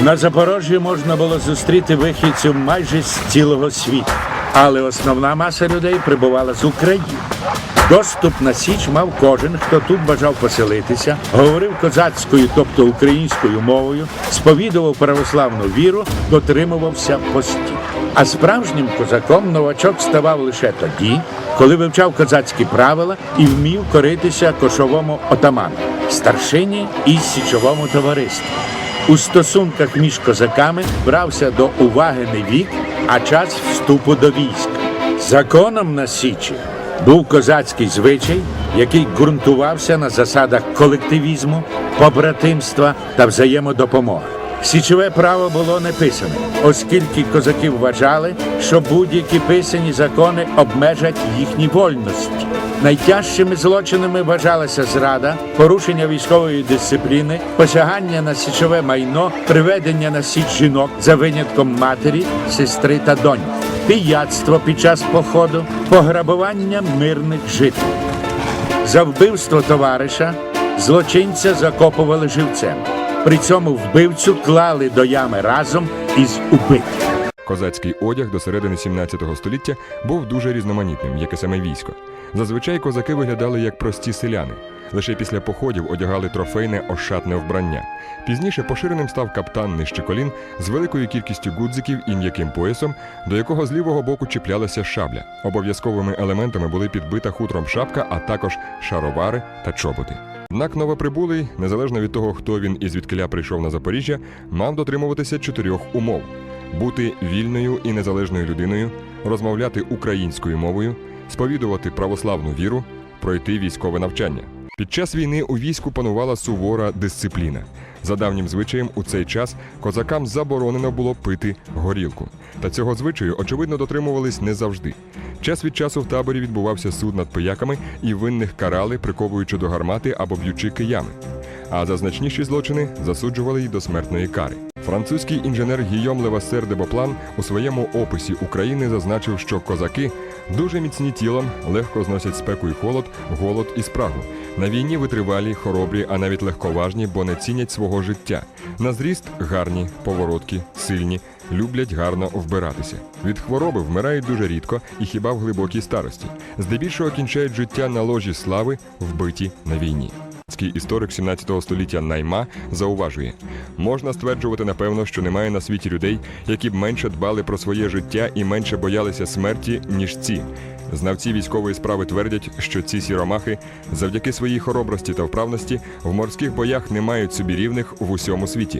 На Запорожжі можна було зустріти вихідців майже з цілого світу, але основна маса людей прибувала з України. Доступ на Січ мав кожен, хто тут бажав поселитися, говорив козацькою, тобто українською мовою, сповідував православну віру, дотримувався постів. А справжнім козаком новачок ставав лише тоді, коли вивчав козацькі правила і вмів коритися кошовому отаману, старшині і січовому товариству. У стосунках між козаками брався до уваги не вік, а час вступу до військ. Законом на Січі був козацький звичай, який ґрунтувався на засадах колективізму, побратимства та взаємодопомоги. Січове право було не писане, оскільки козаки вважали, що будь-які писані закони обмежать їхні вольності. Найтяжчими злочинами вважалася зрада, порушення військової дисципліни, посягання на січове майно, приведення на січ жінок за винятком матері, сестри та доньки, пияцтво під час походу, пограбування мирних жителів. За вбивство товариша злочинця закопували живцем. При цьому вбивцю клали до ями разом із убитим. Козацький одяг до середини 17 століття був дуже різноманітним, як і саме військо. Зазвичай козаки виглядали як прості селяни. Лише після походів одягали трофейне ошатне вбрання. Пізніше поширеним став каптан нижче колін з великою кількістю гудзиків і м'яким поясом, до якого з лівого боку чіплялася шабля. Обов'язковими елементами були підбита хутром шапка, а також шаровари та чоботи. Однак новоприбулий, незалежно від того, хто він і звідкиля прийшов на Запоріжжя, мав дотримуватися чотирьох умов: бути вільною і незалежною людиною, розмовляти українською мовою, сповідувати православну віру, пройти військове навчання. Під час війни у війську панувала сувора дисципліна. За давнім звичаєм, у цей час козакам заборонено було пити горілку. Та цього звичаю, очевидно, дотримувались не завжди. Час від часу в таборі відбувався суд над пияками, і винних карали, приковуючи до гармати або б'ючи киями. А за значніші злочини засуджували й до смертної кари. Французький інженер Гійом Левасер де Боплан у своєму описі України зазначив, що козаки дуже міцні тілом, легко зносять спеку і холод, голод і спрагу. На війні витривалі, хоробрі, а навіть легковажні, бо не цінять свого життя. На зріст гарні, повороткі, сильні, люблять гарно вбиратися. Від хвороби вмирають дуже рідко і хіба в глибокій старості. Здебільшого кінчають життя на ложі слави, вбиті на війні. Український історик 17 століття Найма зауважує: можна стверджувати напевно, що немає на світі людей, які б менше дбали про своє життя і менше боялися смерті, ніж ці. Знавці військової справи твердять, що ці сіромахи завдяки своїй хоробрості та вправності в морських боях не мають собі рівних в усьому світі.